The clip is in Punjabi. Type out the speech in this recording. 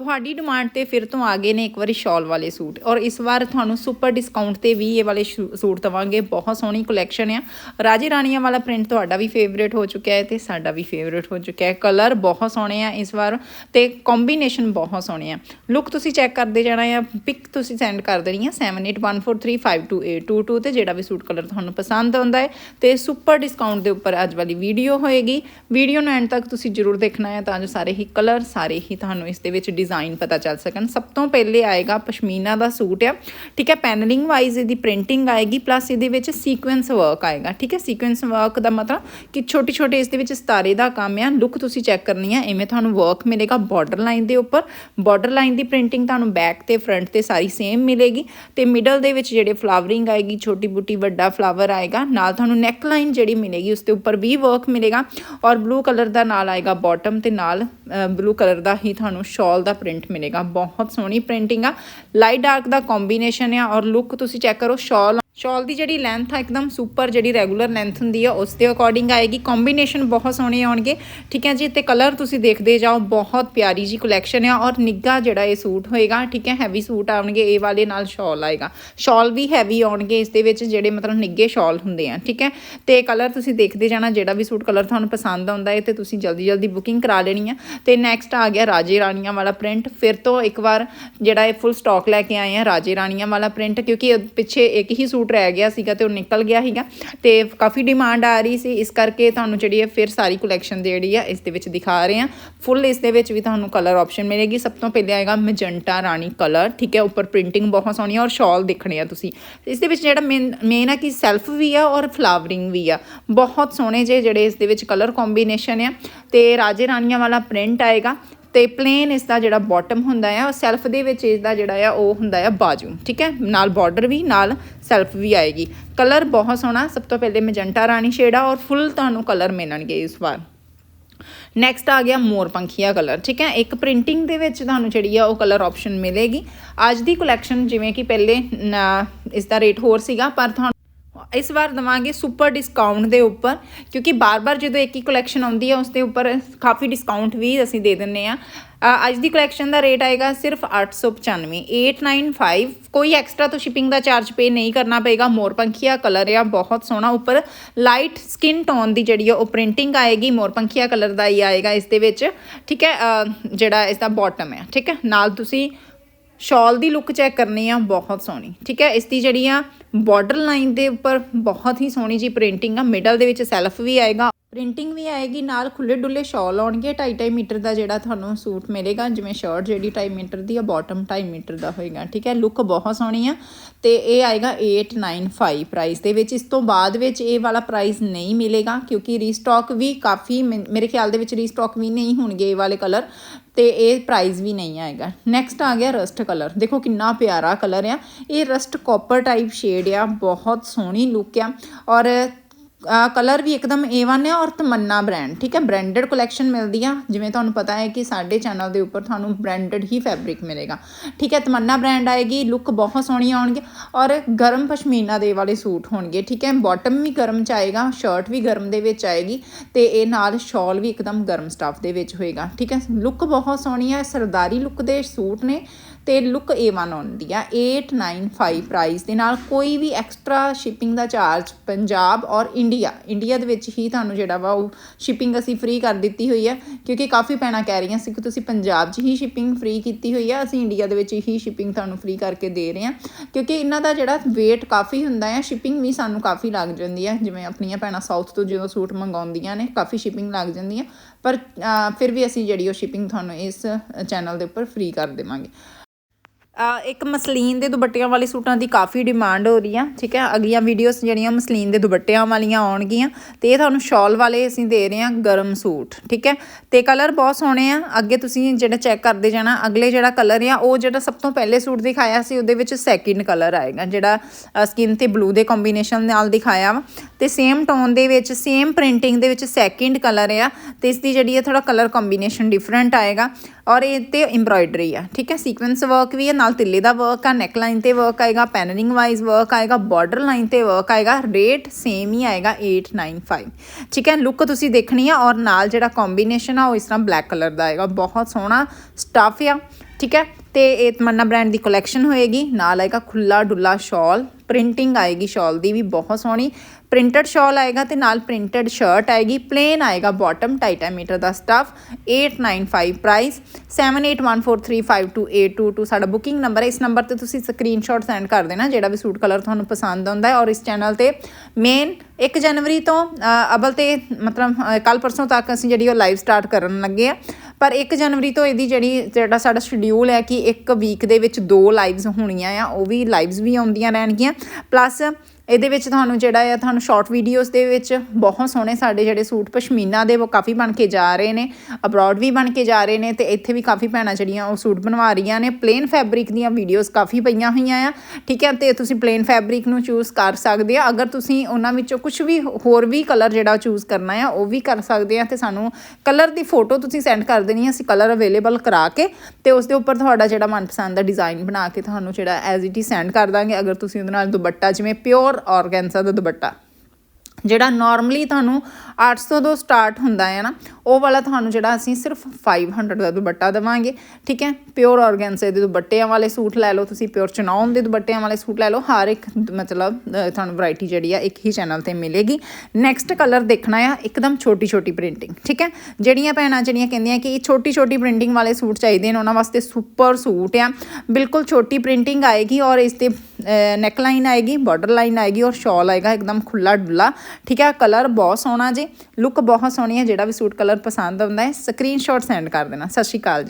ਤੁਹਾਡੀ ਡਿਮਾਂਡ ਤੇ ਫਿਰ ਤੋਂ ਆ ਗਏ ਨੇ ਇੱਕ ਵਾਰੀ ਸ਼ਾਲ ਵਾਲੇ ਸੂਟ। ਔਰ ਇਸ ਵਾਰ ਤੁਹਾਨੂੰ ਸੁਪਰ ਡਿਸਕਾਊਂਟ ਤੇ ਵੀ ਇਹ ਵਾਲੇ ਸ਼ੂ- ਸੂਟ ਦਵਾਂਗੇ। ਬਹੁਤ ਸੋਹਣੀ ਕਲੈਕਸ਼ਨ ਆ। ਰਾਜੇ ਰਾਣੀਆਂ ਵਾਲਾ ਪ੍ਰਿੰਟ ਤੁਹਾਡਾ ਵੀ ਫੇਵਰੇਟ ਹੋ ਚੁੱਕਿਆ ਹੈ ਤੇ ਸਾਡਾ ਵੀ ਫੇਵਰੇਟ ਹੋ ਚੁੱਕਿਆ ਹੈ। ਕਲਰ ਬਹੁਤ ਸੋਹਣੇ ਆ ਇਸ ਵਾਰ ਤੇ ਕੰਬੀਨੇਸ਼ਨ ਬਹੁਤ ਸੋਹਣੇ ਆ। ਲੁੱਕ ਤੁਸੀਂ ਚੈੱਕ ਕਰਦੇ ਜਾਣਾ ਆ ਪਿਕ ਤੁਸੀਂ ਸੈਂਡ ਕਰ ਦੇਣੀ ਆ 7814352822 ਤੇ ਜਿਹੜਾ ਵੀ ਸੂਟ ਕਲਰ ਤੁਹਾਨੂੰ ਪਸੰਦ ਆਉਂਦਾ ਹੈ ਤੇ ਸੁਪਰ ਡਿਸਕਾਊਂਟ ਦੇ ਉੱਪਰ ਅੱਜ ਵਾਲੀ ਵੀਡੀਓ ਹੋਏਗੀ। ਵੀਡੀਓ ਨੂੰ ਐਂਡ ਤੱਕ ਤੁਸੀਂ ਜ਼ਰੂਰ ਦੇਖਣਾ ਹੈ ਤਾਂ ਜੋ ਸਾਰੇ ਹੀ ਕਲਰ ਸਾਰੇ ਹੀ ਤੁਹਾਨੂੰ ਇਸ ਦੇ ਵਿੱਚ ਡਿਜ਼ਾਈਨ ਪਤਾ ਚੱਲ ਸਕਣ। ਸਭ ਤੋਂ ਪਹਿਲੇ ਆਏਗਾ ਪਸ਼ਮੀਨਾ ਦਾ ਸੂਟ ਆ। ਠੀਕ ਹੈ ਪੈਨਲਿੰਗ ਵਾਈਜ਼ ਇਹਦੀ ਪ੍ਰਿੰਟਿੰਗ ਆਏਗੀ ਪਲੱਸ ਇਹਦੇ ਵਿੱਚ ਸੀਕੁਐਂਸ ਵਰਕ ਆਏਗਾ। ਠੀਕ ਹੈ ਸੀਕੁਐਂਸ ਵਰਕ ਦਾ ਮਤਲਬ ਕਿ ਛੋਟੇ ਛੋਟੇ ਇਸ ਦੇ ਵਿੱਚ ਸਤਾਰੇ ਦਾ ਕੰਮ ਆ। ਲੁੱਕ ਤੁਸੀਂ ਚੈੱਕ ਕਰਨੀ ਆ ਐਵੇਂ ਤੁਹਾਨੂੰ ਵਰਕ ਮਿਲੇਗਾ ਬਾਰਡਰ ਲਾਈਨ ਦੇ ਉੱਪਰ। ਬਾਰਡਰ ਲਾਈਨ ਦੀ ਪ੍ਰਿੰਟਿੰਗ ਤੁਹਾਨੂੰ ਬੈਕ ਤੇ ਫਰੰਟ ਤੇ ਸਾਰੀ ਸੇਮ ਮਿਲੇਗੀ। ਤੇ ਮਿਡਲ ਦੇ ਵਿੱਚ ਜਿਹੜੇ ਫਲਾਵਰਿੰਗ ਆਏਗੀ, ਛੋਟੀ ਬੂਟੀ ਵੱਡਾ ਫਲਾਵਰ ਆਏਗਾ, ਨਾਲ ਤੁਹਾਨੂੰ ਨੈਕ ਲਾਈਨ ਜਿਹੜੀ ਮਿਲੇਗੀ, ਉਸ ਦੇ ਉੱਪਰ ਵੀ ਵਰਕ ਮਿਲੇਗਾ। ਔਰ ਬਲੂ ਕਲਰ ਦਾ ਨਾਲ ਆਏਗਾ ਬਾਟਮ ਤੇ ਨਾਲ ਬਲੂ ਕਲਰ ਦਾ ਹੀ ਤੁਹਾਨੂੰ ਸ਼ਾਲ ਦਾ ਪ੍ਰਿੰਟ ਮਿਲੇਗਾ। ਬਹੁਤ ਸੋਹਣੀ ਪ੍ਰਿੰਟਿੰਗ ਆ। ਲਾਈਟ ਡਾਰਕ ਦਾ ਕੰਬੀਨੇਸ਼ਨ ਆ ਔਰ ਲੁੱਕ ਤੁਸੀਂ ਚੈੱਕ ਕਰੋ ਸ਼ਾਲ ਸ਼ਾਲ ਦੀ ਜਿਹੜੀ ਲੈਂਥ ਆ, ਇੱਕਦਮ ਸੁਪਰ ਜਿਹੜੀ ਰੈਗੂਲਰ ਲੈਂਥ ਹੁੰਦੀ ਆ, ਉਸ ਦੇ ਅਕੋਰਡਿੰਗ ਆਏਗੀ। ਕੰਬੀਨੇਸ਼ਨ ਬਹੁਤ ਸੋਹਣੇ ਆਉਣਗੇ। ਠੀਕ ਹੈ ਜੀ? ਤੇ ਕਲਰ ਤੁਸੀਂ ਦੇਖਦੇ ਜਾਓ, ਬਹੁਤ ਪਿਆਰੀ ਜੀ ਕਲੈਕਸ਼ਨ ਆ ਔਰ ਨਿੱਗਾ ਜਿਹੜਾ ਇਹ ਸੂਟ ਹੋਏਗਾ, ਠੀਕ ਹੈ? ਹੈਵੀ ਸੂਟ ਆਉਣਗੇ, ਇਹ ਵਾਲੇ ਨਾਲ ਸ਼ਾਲ ਆਏਗਾ। ਸ਼ਾਲ ਵੀ ਹੈਵੀ ਆਉਣਗੇ, ਇਸ ਦੇ ਵਿੱਚ ਜਿਹੜੇ ਮਤਲਬ ਨਿੱਗੇ ਸ਼ਾਲ ਹੁੰਦੇ ਆ, ਠੀਕ ਹੈ? ਤੇ ਕਲਰ ਤੁਸੀਂ ਦੇਖਦੇ ਜਾਣਾ, ਜਿਹੜਾ ਵੀ ਸੂਟ ਕਲਰ ਤੁਹਾਨੂੰ ਪਸੰਦ ਆਉਂਦਾ ਹੈ, ਤੇ ਤੁਸੀਂ ਜਲਦੀ ਜਲਦੀ ਬੁਕਿੰਗ ਕਰਾ ਲੈਣੀ ਆ। ਤੇ ਨੈਕਸਟ ਆ ਗਿਆ ਰਾਜੇ ਰਾਣੀਆਂ ਵਾਲਾ ਪ੍ਰਿੰਟ ਫਿਰ ਤੋਂ ਇੱਕ ਵਾਰ ਜਿਹੜਾ ਇਹ ਫੁੱਲ ਸਟਾਕ ਲੈ ਕੇ ਆਏ ਆ, ਰਾਜੇ ਰਾਣੀਆਂ ਵਾਲਾ ਪ੍ਰਿੰਟ ਕਿਉਂਕਿ ਪਿੱਛੇ ਇੱਕ ਹੀ ਸੂਟ ਰਹਿ ਗਿਆ ਸੀਗਾ ਤੇ ਉਹ ਨਿਕਲ ਗਿਆ ਸੀਗਾ ਤੇ ਕਾਫੀ ਡਿਮਾਂਡ ਆ ਰਹੀ ਸੀ। ਇਸ ਕਰਕੇ ਤੁਹਾਨੂੰ ਜਿਹੜੀ ਹੈ ਫਿਰ ਸਾਰੀ ਕਲੈਕਸ਼ਨ ਜਿਹੜੀ ਆ, ਇਸ ਦੇ ਵਿੱਚ ਦਿਖਾ ਰਹੇ ਆ। ਫੁੱਲ ਇਸ ਦੇ ਵਿੱਚ ਵੀ ਤੁਹਾਨੂੰ ਕਲਰ ਆਪਸ਼ਨ ਮਿਲੇਗੀ। ਸਭ ਤੋਂ ਪਹਿਲੇ ਆਏਗਾ ਮੈਜੈਂਟਾ ਰਾਣੀ ਕਲਰ ਠੀਕ ਹੈ? ਉੱਪਰ ਪ੍ਰਿੰਟਿੰਗ ਬਹੁਤ ਸੋਹਣੀ ਔਰ ਸ਼ਾਲ ਦੇਖਣੇ ਆ ਤੁਸੀਂ। ਇਸ ਦੇ ਵਿੱਚ ਜਿਹੜਾ ਮੇਨ ਮੇਨ ਆ ਕਿ ਸੈਲਫ ਵੀ ਆ ਔਰ ਫਲਾਵਰਿੰਗ ਵੀ ਆ। ਬਹੁਤ ਸੋਹਣੇ ਜੇ ਜਿਹੜੇ ਇਸ ਦੇ ਵਿੱਚ ਕਲਰ ਕੰਬੀਨੇਸ਼ਨ ਆ। ਤੇ ਰਾਜੇ ਰਾਣੀਆਂ ਵਾਲਾ ਪ੍ਰਿੰਟ ਆਏਗਾ। ਤੇ ਪਲੇਨ ਇਸ ਦਾ ਜਿਹੜਾ ਬਾਟਮ ਹੁੰਦਾ ਆ, ਉਹ ਸੈਲਫ ਦੇ ਵਿੱਚ ਇਸ ਦਾ ਜਿਹੜਾ ਆ, ਉਹ ਹੁੰਦਾ ਆ ਬਾਜੂ, ਠੀਕ ਹੈ? ਨਾਲ ਬਾਰਡਰ ਵੀ, ਨਾਲ ਸੈਲਫ ਵੀ ਆਏਗੀ। ਕਲਰ ਬਹੁਤ ਸੋਹਣਾ, ਸਭ ਤੋਂ ਪਹਿਲੇ ਮੈਜੈਂਟਾ ਰਾਣੀ ਸ਼ੇਡ ਆ, ਔਰ ਫੁੱਲ ਤੁਹਾਨੂੰ ਕਲਰ ਮਿਲਣਗੇ ਇਸ ਵਾਰ। ਨੈਕਸਟ ਆ ਗਿਆ ਮੋਰ ਪੰਖੀਆ ਕਲਰ ਠੀਕ ਹੈ? ਇੱਕ ਪ੍ਰਿੰਟਿੰਗ ਦੇ ਵਿੱਚ ਤੁਹਾਨੂੰ ਜਿਹੜੀ ਆ, ਉਹ ਕਲਰ ਆਪਸ਼ਨ ਮਿਲੇਗੀ। ਅੱਜ ਦੀ ਕਲੈਕਸ਼ਨ ਜਿਵੇਂ ਕਿ ਪਹਿਲੇ, ਨ- ਇਸ ਦਾ ਰੇਟ ਹੋਰ ਸੀਗਾ, ਪਰ ਤੁਹਾਨੂੰ ਇਸ ਵਾਰ ਦਵਾਂਗੇ ਸੁਪਰ ਡਿਸਕਾਊਂਟ ਦੇ ਉੱਪਰ, ਕਿਉਂਕਿ ਬਾਰ-ਬਾਰ ਜਦੋਂ ਇੱਕ ਹੀ ਕਲੈਕਸ਼ਨ ਆਉਂਦੀ ਹੈ ਉਸ ਦੇ ਉੱਪਰ ਕਾਫੀ ਡਿਸਕਾਊਂਟ ਵੀ ਅਸੀਂ ਦੇ ਦਿੰਨੇ ਆ ਅੱਜ ਦੀ ਕਲੈਕਸ਼ਨ ਦਾ ਰੇਟ ਆਏਗਾ ਸਿਰਫ 895 895 ਕੋਈ ਐਕਸਟਰਾ ਤੋਂ ਸ਼ਿਪਿੰਗ ਦਾ ਚਾਰਜ ਪੇ ਨਹੀਂ ਕਰਨਾ ਪਏਗਾ। ਮੋਰਪੰਖੀਆ ਕਲਰ ਆ, ਬਹੁਤ ਸੋਹਣਾ। ਉੱਪਰ ਲਾਈਟ ਸਕਿਨ ਟੋਨ ਦੀ ਜਿਹੜੀ ਆ, ਉਹ ਪ੍ਰਿੰਟਿੰਗ ਆਏਗੀ ਮੋਰਪੰਖੀਆ ਕਲਰ ਦਾ ਹੀ ਆਏਗਾ ਇਸ ਦੇ ਵਿੱਚ। ਠੀਕ ਹੈ? ਜਿਹੜਾ ਇਸ ਦਾ ਬਾਟਮ ਹੈ ਠੀਕ ਹੈ? ਨਾਲ ਤੁਸੀਂ ਸ਼ਾਲ ਦੀ ਲੁੱਕ ਚੈੱਕ ਕਰਨੀ ਆ, ਬਹੁਤ ਸੋਹਣੀ। ਠੀਕ ਹੈ? ਇਸ ਦੀ ਜਿਹੜੀ ਆ ਬਾਰਡਰ ਲਾਈਨ ਦੇ ਉੱਪਰ ਬਹੁਤ ਹੀ ਸੋਹਣੀ ਜੀ ਪ੍ਰਿੰਟਿੰਗ ਆ। ਮਿਡਲ ਦੇ ਵਿੱਚ ਸੈਲਫ ਵੀ ਆਏਗਾ। ਪ੍ਰਿੰਟਿੰਗ ਵੀ ਆਏਗੀ, ਨਾਲ ਖੁੱਲੇ ਡੁੱਲੇ ਸ਼ਾਲ ਆਉਣਗੇ 2.5 ਮੀਟਰ ਦਾ ਜਿਹੜਾ ਤੁਹਾਨੂੰ ਸੂਟ ਮਿਲੇਗਾ, ਜਿਵੇਂ ਸ਼ਰਟ ਜਿਹੜੀ 2.5 ਮੀਟਰ ਦੀ ਆ ਬਾਟਮ 2.5 ਮੀਟਰ ਦਾ ਹੋਏਗਾ, ਠੀਕ ਹੈ? ਲੁੱਕ ਬਹੁਤ ਸੋਹਣੀ ਆ ਤੇ ਇਹ ਆਏਗਾ 895 ਪ੍ਰਾਈਸ ਦੇ ਵਿੱਚ। ਇਸ ਤੋਂ ਬਾਅਦ ਵਿੱਚ ਇਹ ਵਾਲਾ ਪ੍ਰਾਈਸ ਨਹੀਂ ਮਿਲੇਗਾ ਕਿਉਂਕਿ ਰੀਸਟਾਕ ਵੀ ਕਾਫੀ ਮੇ- ਮੇਰੇ ਖਿਆਲ ਦੇ ਵਿੱਚ ਰੀਸਟਾਕ ਵੀ ਨਹੀਂ ਹੋਣਗੇ ਇਹ ਵਾਲੇ ਕਲਰ ਤੇ ਇਹ ਪ੍ਰਾਈਸ ਵੀ ਨਹੀਂ ਆਏਗਾ। ਨੈਕਸਟ ਆ ਗਿਆ ਰਸਟ ਕਲਰ ਦੇਖੋ ਕਿੰਨਾ ਪਿਆਰਾ ਕਲਰ ਆ। ਇਹ ਰਸਟ ਕਾਪਰ ਟਾਈਪ ਸ਼ੇਡ ਆ, ਬਹੁਤ ਸੋਹਣੀ ਲੁੱਕ ਆ ਔਰ ਕਲਰ ਵੀ ਇੱਕਦਮ A1 ਹੈ ਔਰ ਤਮੰਨਾ ਬ੍ਰਾਂਡ ਠੀਕ ਹੈ? ਬ੍ਰਾਂਡਡ ਕਲੈਕਸ਼ਨ ਮਿਲਦੀ ਆ ਜਿਵੇਂ ਤੁਹਾਨੂੰ ਪਤਾ ਹੈ ਕਿ ਸਾਡੇ ਚੈਨਲ ਦੇ ਉੱਪਰ ਤੁਹਾਨੂੰ ਬ੍ਰਾਂਡਡ ਹੀ ਫੈਬਰਿਕ ਮਿਲੇਗਾ। ਠੀਕ ਹੈ? ਤਮੰਨਾ ਬ੍ਰਾਂਡ ਆਏਗੀ ਲੁੱਕ ਬਹੁਤ ਸੋਹਣੀ ਆਉਣਗੇ ਔਰ ਗਰਮ ਪਸ਼ਮੀਨਾ ਦੇ ਵਾਲੇ ਸੂਟ ਹੋਣਗੇ। ਠੀਕ ਹੈ? ਬਾਟਮ ਵੀ ਗਰਮ ਚ ਆਏਗਾ ਸ਼ਰਟ ਵੀ ਗਰਮ ਦੇ ਵਿੱਚ ਆਏਗੀ ਤੇ ਇਹ ਨਾਲ ਸ਼ਾਲ ਵੀ ਇੱਕਦਮ ਗਰਮ ਸਟਾਫ ਦੇ ਵਿੱਚ ਹੋਏਗਾ। ਠੀਕ ਹੈ? ਲੁੱਕ ਬਹੁਤ ਸੋਹਣੀ ਹੈ, ਸਰਦਾਰੀ ਲੁੱਕ ਦੇ ਸੂਟ ਨੇ। ਤੇ ਲੁੱਕ A1 ਆਉਂਦੀ ਆ 895 ਪ੍ਰਾਈਸ ਦੇ ਨਾਲ ਕੋਈ ਵੀ ਐਕਸਟਰਾ ਸ਼ਿਪਿੰਗ ਦਾ ਚਾਰਜ ਪੰਜਾਬ ਔਰ ਇੰਡੀਆ ਇੰਡੀਆ ਦੇ ਵਿੱਚ ਹੀ ਤੁਹਾਨੂੰ ਜਿਹੜਾ ਵਾ ਉਹ ਸ਼ਿਪਿੰਗ ਅਸੀਂ ਫ੍ਰੀ ਕਰ ਦਿੱਤੀ ਹੋਈ ਹੈ ਕਿਉਂਕਿ ਕਾਫੀ ਭੈਣਾਂ ਕਹਿ ਰਹੀਆਂ ਸੀ ਕਿ ਤੁਸੀਂ ਪੰਜਾਬ 'ਚ ਹੀ ਸ਼ਿਪਿੰਗ ਫ੍ਰੀ ਕੀਤੀ ਹੋਈ ਹੈ ਅਸੀਂ ਇੰਡੀਆ ਦੇ ਵਿੱਚ ਹੀ ਸ਼ਿਪਿੰਗ ਤੁਹਾਨੂੰ ਫ੍ਰੀ ਕਰਕੇ ਦੇ ਰਹੇ ਹਾਂ ਕਿਉਂਕਿ ਇਹਨਾਂ ਦਾ ਜਿਹੜਾ weight ਕਾਫੀ ਹੁੰਦਾ ਹੈ ਸ਼ਿਪਿੰਗ ਵੀ ਸਾਨੂੰ ਕਾਫੀ ਲੱਗ ਜਾਂਦੀ ਹੈ ਜਿਵੇਂ ਆਪਣੀਆਂ ਭੈਣਾਂ ਸਾਊਥ ਤੋਂ ਜਦੋਂ ਸੂਟ ਮੰਗਾਉਂਦੀਆਂ ਨੇ, ਕਾਫੀ ਸ਼ਿਪਿੰਗ ਲੱਗ ਜਾਂਦੀ ਹੈ ਪਰ ਫਿਰ ਵੀ ਅਸੀਂ ਜਿਹੜੀ ਉਹ ਸ਼ਿਪਿੰਗ ਤੁਹਾਨੂੰ ਇਸ ਚੈਨਲ ਦੇ ਉੱਪਰ ਫ੍ਰੀ ਕਰ ਦੇਵਾਂਗੇ। ਇੱਕ ਮਸਲੀਨ ਦੇ ਦੁਪੱਟਿਆਂ ਵਾਲੇ ਸੂਟਾਂ ਦੀ ਕਾਫੀ ਡਿਮਾਂਡ ਹੋ ਰਹੀ ਆ, ਠੀਕ ਹੈ? ਅਗਲੀਆਂ ਵੀਡੀਓਜ਼ ਜਿਹੜੀਆਂ ਮਸਲੀਨ ਦੇ ਦੁਪੱਟਿਆਂ ਵਾਲੀਆਂ ਆਉਣਗੀਆਂ, ਤੇ ਇਹ ਤੁਹਾਨੂੰ ਸ਼ਾਲ ਵਾਲੇ ਅਸੀਂ ਦੇ ਰਹੇ ਹਾਂ ਗਰਮ ਸੂਟ, ਠੀਕ ਹੈ? ਤੇ ਕਲਰ ਬਹੁਤ ਸੋਹਣੇ ਆ, ਅੱਗੇ ਤੁਸੀਂ ਜਿਹੜਾ ਚੈੱਕ ਕਰਦੇ ਜਾਣਾ, ਅਗਲੇ ਜਿਹੜਾ ਕਲਰ ਆ, ਉਹ ਜਿਹੜਾ ਸਭ ਤੋਂ ਪਹਿਲੇ ਸੂਟ ਦਿਖਾਇਆ ਸੀ, ਉਹਦੇ ਵਿੱਚ ਸੈਕਿੰਡ ਕਲਰ ਆਏਗਾ, ਜਿਹੜਾ ਸਕਿਨ ਤੇ ਬਲੂ ਦੇ ਕੰਬੀਨੇਸ਼ਨ ਨਾਲ ਦਿਖਾਇਆ ਵਾ। ਤੇ ਸੇਮ ਟੋਨ ਦੇ ਵਿੱਚ ਸੇਮ ਪ੍ਰਿੰਟਿੰਗ ਦੇ ਵਿੱਚ ਸੈਕਿੰਡ ਕਲਰ ਆ, ਤੇ ਇਸ ਦੀ ਜਿਹੜੀ ਹੈ ਥੋੜਾ ਕਲਰ ਕੰਬੀਨੇਸ਼ਨ ਡਿਫਰੈਂਟ ਆਏਗਾ, ਔਰ ਇਹ ਤੇ ਐਮਬ੍ਰਾਇਡਰੀ ਆ, ਠੀਕ ਹੈ? ਸੀਕੁਐਂਸ ਵਰਕ ਵੀ ਹੈ ਨਾਲ ਨਾਲ ਤਿੱਲੇ ਦਾ ਵਰਕ ਆ ਨੈਕ ਲਾਈਨ ਤੇ ਵਰਕ ਆਏਗਾ ਪੈਨਲਿੰਗ ਵਾਈਜ਼ ਵਰਕ ਆਏਗਾ ਬਾਰਡਰ ਲਾਈਨ ਤੇ ਵਰਕ ਆਏਗਾ ਰੇਟ ਸੇਮ ਹੀ ਆਏਗਾ 895 ਠੀਕ ਹੈ ਲੁੱਕ ਤੁਸੀਂ ਦੇਖਣੀ ਆ ਔਰ ਨਾਲ ਜਿਹੜਾ ਕੰਬੀਨੇਸ਼ਨ ਆ ਉਹ ਇਸ ਤਰ੍ਹਾਂ ਬਲੈਕ ਕਲਰ ਦਾ ਆਏਗਾ। ਬਹੁਤ ਸੋਹਣਾ ਸਟਫ ਆ, ਠੀਕ ਹੈ, ਤੇ ਇਹ ਤਮੰਨਾ ਬ੍ਰਾਂਡ ਦੀ ਕਲੈਕਸ਼ਨ ਹੋਏਗੀ। ਨਾਲ ਆਏਗਾ ਖੁੱਲਾ ਡੁੱਲਾ ਸ਼ਾਲ ਪ੍ਰਿੰਟਿੰਗ ਆਏਗੀ ਸ਼ਾਲ ਦੀ ਵੀ, ਬਹੁਤ ਸੋਹਣੀ। ਪ੍ਰਿੰਟਡ ਸ਼ਾਲ ਆਏਗਾ ਤੇ ਨਾਲ ਪ੍ਰਿੰਟਡ ਸ਼ਰਟ ਆਏਗੀ ਪਲੇਨ ਆਏਗਾ ਬਾਟਮ 2.5 ਮੀਟਰ ਦਾ ਸਟਫ 895 ਪ੍ਰਾਈਸ 7814352822 ਸਾਡਾ ਬੁਕਿੰਗ ਨੰਬਰ ਹੈ। ਇਸ ਨੰਬਰ ਤੇ ਤੁਸੀਂ ਸਕਰੀਨਸ਼ਾਟ ਸੈਂਡ ਕਰ ਦੇਣਾ, ਜਿਹੜਾ ਵੀ ਸੂਟ ਕਲਰ ਤੁਹਾਨੂੰ ਪਸੰਦ ਆਉਂਦਾ ਹੈ। ਔਰ ਇਸ ਚੈਨਲ ਤੇ ਮੇਨ 1 ਜਨਵਰੀ ਤੋਂ ਅਬਲ ਤੇ ਮਤਲਬ ਕੱਲ ਪਰਸੋਂ ਤੱਕ ਅਸੀਂ ਜਿਹੜੀ ਉਹ ਲਾਈਵ ਸਟਾਰਟ ਕਰਨ ਲੱਗੇ ਆ ਪਰ 1 ਜਨਵਰੀ ਤੋਂ ਇਹਦੀ ਜਿਹੜੀ, ਜਿਹੜਾ ਸਾਡਾ ਸ਼ਡਿਊਲ ਹੈ ਕਿ ਇੱਕ ਵੀਕ ਦੇ ਵਿੱਚ ਦੋ ਲਾਈਵਸ ਹੋਣੀਆਂ ਆ, ਉਹ ਵੀ ਲਾਈਵਸ ਵੀ ਆਉਂਦੀਆਂ ਰਹਿਣਗੀਆਂ। ਪਲੱਸ ਇਹਦੇ ਵਿੱਚ ਤੁਹਾਨੂੰ ਜਿਹੜਾ ਆ, ਤੁਹਾਨੂੰ ਸ਼ਾਰਟ ਵੀਡੀਓਜ਼ ਦੇ ਵਿੱਚ ਬਹੁਤ ਸੋਹਣੇ ਸਾਡੇ ਜਿਹੜੇ ਸੂਟ ਪਸ਼ਮੀਨਾ ਦੇ ਉਹ ਕਾਫੀ ਬਣ ਕੇ ਜਾ ਰਹੇ ਨੇ ਅਬਰੋਡ ਵੀ ਬਣ ਕੇ ਜਾ ਰਹੇ ਨੇ ਤੇ ਇੱਥੇ ਵੀ ਕਾਫੀ ਭੈਣਾਂ ਜਿਹੜੀਆਂ ਉਹ ਸੂਟ ਬਣਵਾ ਰਹੀਆਂ ਨੇ ਪਲੇਨ ਫੈਬਰਿਕ ਦੀਆਂ ਵੀਡੀਓਜ਼ ਕਾਫੀ ਪਈਆਂ ਹੋਈਆਂ ਆ, ਠੀਕ ਹੈ ਤੇ ਤੁਸੀਂ ਪਲੇਨ ਫੈਬਰਿਕ ਨੂੰ ਚੂਜ਼ ਕਰ ਸਕਦੇ ਆ, ਅਗਰ ਤੁਸੀਂ ਉਹਨਾਂ ਵਿੱਚੋਂ ਕੁਝ ਵੀ ਹੋਰ ਵੀ ਕਲਰ ਜਿਹੜਾ ਚੂਜ਼ ਕਰਨਾ ਆ, ਉਹ ਵੀ ਕਰ ਸਕਦੇ ਆ, ਤੇ ਸਾਨੂੰ ਕਲਰ ਦੀ ਫੋਟੋ ਤੁਸੀਂ ਸੈਂਡ ਕਰ ਦੇਣੀ ਆ, ਅਸੀਂ ਕਲਰ ਅਵੇਲੇਬਲ ਕਰਾ ਕੇ ਤੇ ਉਸ ਦੇ ਉੱਪਰ ਤੁਹਾਡਾ ਜਿਹੜਾ ਮਨਪਸੰਦ ਦਾ ਡਿਜ਼ਾਈਨ ਬਣਾ ਕੇ ਤੁਹਾਨੂੰ ਜਿਹੜਾ ਐਜ਼ ਇਟ ਹੀ ਸੈਂਡ ਕਰ ਦਾਂਗੇ, ਅਗਰ ਤੁਸੀਂ ਉਹਦੇ ਨਾਲ ਦੁਪੱਟਾ ਜਿਵੇਂ ਪਿਓਰ ਆਰਗੈਂਸਾ ਦਾ ਦੁਪੱਟਾ। ਜਿਹੜਾ ਨਾਰਮਲੀ ਤੁਹਾਨੂੰ 800 ਤੋਂ ਸਟਾਰਟ ਹੁੰਦਾ ਹੈ ਨਾ, ਉਹ ਵਾਲਾ ਤੁਹਾਨੂੰ ਜਿਹੜਾ ਅਸੀਂ ਸਿਰਫ 500 ਦਾ ਦੁਪੱਟਾ ਦੇਵਾਂਗੇ, ਠੀਕ ਹੈ? ਪਿਓਰ ਆਰਗੈਂਸੇ ਦੇ ਦੁਪੱਟਿਆਂ ਵਾਲੇ ਸੂਟ ਲੈ ਲਓ ਤੁਸੀਂ ਪਿਓਰ ਚਨਾਉਣ ਦੇ ਦੁਪੱਟਿਆਂ ਵਾਲੇ ਸੂਟ ਲੈ ਲਓ, ਹਰ ਇੱਕ ਮਤਲਬ ਤੁਹਾਨੂੰ ਵੈਰਾਈਟੀ ਜਿਹੜੀ ਆ, ਇੱਕ ਹੀ ਚੈਨਲ ਤੇ ਮਿਲੇਗੀ। ਨੈਕਸਟ ਕਲਰ ਦੇਖਣਾ ਆ, ਇੱਕਦਮ ਛੋਟੀ ਛੋਟੀ ਪ੍ਰਿੰਟਿੰਗ ਠੀਕ ਹੈ? ਜਿਹੜੀਆਂ ਭੈਣਾਂ ਜਿਹੜੀਆਂ ਕਹਿੰਦੀਆਂ ਕਿ ਇਹ ਛੋਟੀ ਛੋਟੀ ਪ੍ਰਿੰਟਿੰਗ ਵਾਲੇ ਸੂਟ ਚਾਹੀਦੇ ਨੇ, ਉਹਨਾਂ ਵਾਸਤੇ ਸੁਪਰ ਸੂਟ ਆ। ਬਿਲਕੁਲ ਛੋਟੀ ਪ੍ਰਿੰਟਿੰਗ ਆਏਗੀ ਔਰ ਇਸ ਤੇ ਨੈਕ ਲਾਈਨ ਆਏਗੀ ਬਾਰਡਰ ਲਾਈਨ ਆਏਗੀ ਔਰ ਸ਼ਾਲ ਆਏਗਾ, ਇੱਕਦਮ ਖੁੱਲਾ ਡੁੱਲਾ ਠੀਕ ਹੈ ਕਲਰ ਬਹੁਤ ਸੋਹਣਾ ਜੀ। ਲੁੱਕ ਬਹੁਤ ਸੋਹਣੀ ਹੈ, ਜਿਹੜਾ ਵੀ ਸੂਟ ਕਲਰ ਪਸੰਦ ਆਉਂਦਾ ਹੈ। ਸਕਰੀਨਸ਼ਾਟ ਸੈਂਡ ਕਰ ਦੇਣਾ। ਸਤਿ ਸ਼੍ਰੀ ਅਕਾਲ ਜੀ।